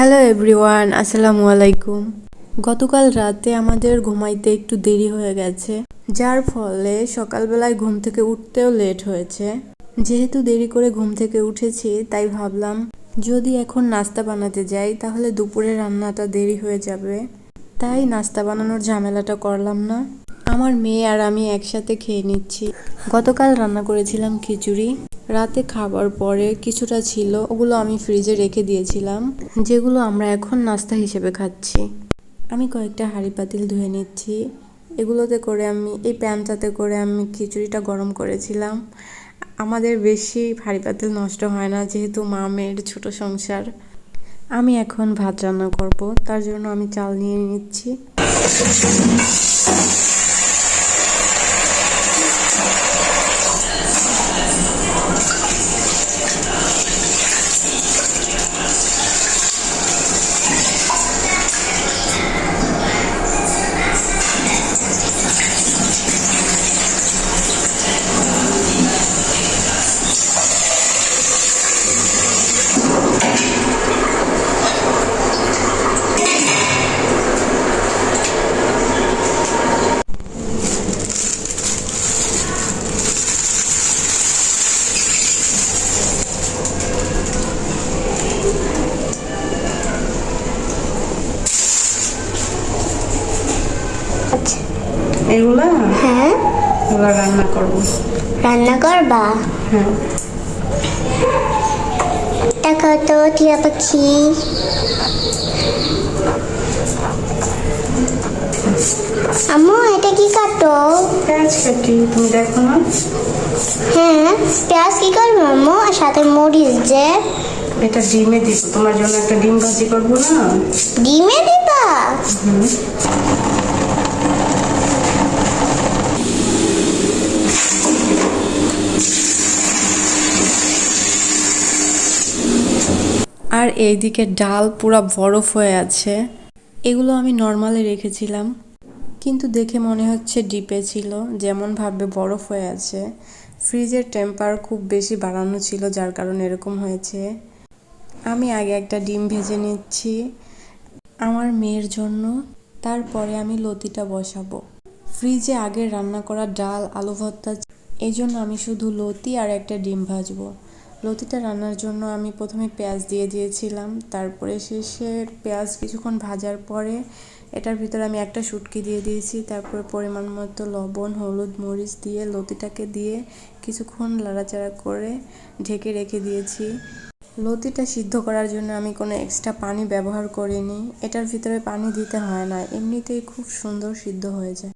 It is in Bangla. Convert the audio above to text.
হ্যালো এভরিওয়ান আসসালামু আলাইকুম। গতকাল রাতে আমাদের ঘুমাইতে একটু দেরি হয়ে গেছে, যার ফলে সকালবেলায় ঘুম থেকে উঠতেও লেট হয়েছে। যেহেতু দেরি করে ঘুম থেকে উঠেছি, তাই ভাবলাম যদি এখন নাস্তা বানাতে যাই, তাহলে দুপুরে রান্নাটা দেরি হয়ে যাবে। তাই নাস্তা বানানোর ঝামেলাটা করলাম না। আমার মেয়ে আর আমি একসাথে খেয়ে নিচ্ছি। গতকাল রান্না করেছিলাম খিচুড়ি। রাতে খাবার পরে কিছুটা ছিল, ওগুলো আমি ফ্রিজে রেখে দিয়েছিলাম, যেগুলো আমরা এখন নাস্তা হিসেবে খাচ্ছি। আমি কয়েকটা হাঁড়ি পাতিল ধুয়ে নিচ্ছি। এগুলোতে করে আমি, এই প্যানটাতে করে আমি খিচুড়িটা গরম করেছিলাম। আমাদের বেশি হাঁড়ি পাতিল নষ্ট হয় না, যেহেতু মা মেয়ের ছোট সংসার। আমি এখন ভাত রান্না করব, তার জন্য আমি চাল নিয়ে নিচ্ছি। এগুলা? হ্যাঁ। এগুলো রান্না করব। রান্না করবা? হ্যাঁ। দেখো তো টিয়া পাখি। আম্মু এটা কি কাটো? পেঁয়াজ কাটি তুমি দেখো না? হ্যাঁ পেঁয়াজ কি করব আম্মু? আর সাথে মরিচ যে। এটা ডিমে দিব তোমার জন্য একটা ডিম ভাজি করব না? ডিমে দিবা? আর এইদিকে ডাল পুরা বরফ হয়ে আছে। এগুলো আমি নর্মালে রেখেছিলাম। কিন্তু দেখে মনে হচ্ছে ডিপে ছিল, যেমন ভাবে বরফ হয়ে আছে। ফ্রিজের টেম্পার খুব বেশি বাড়ানো ছিল, যার কারণে এরকম হয়েছে। আমি আগে একটা ডিম ভেজে নিচ্ছি আমার মেয়ের জন্য। তারপরে আমি লতিটা বসাবো। ফ্রিজে আগে রান্না করা ডাল, আলু ভর্তা, এই জন্য আমি শুধু লতি আর একটা ডিম ভাজবো। লতিটা রান্নার জন্য আমি প্রথমে পেঁয়াজ দিয়ে দিয়েছিলাম। তারপরে শেষে পেঁয়াজ কিছুক্ষণ ভাজার পরে এটার ভিতরে আমি একটা শুটকি দিয়ে দিয়েছি। তারপরে পরিমাণ মতো লবণ, হলুদ, মরিচ দিয়ে লতিটাকে দিয়ে কিছুক্ষণ লাড়াচাড়া করে ঢেকে রেখে দিয়েছি। লতিটা সিদ্ধ করার জন্য আমি কোনো এক্সট্রা পানি ব্যবহার করিনি। এটার ভিতরে পানি দিতে হয় না। এমনিতেই খুব সুন্দর সিদ্ধ হয়ে যায়।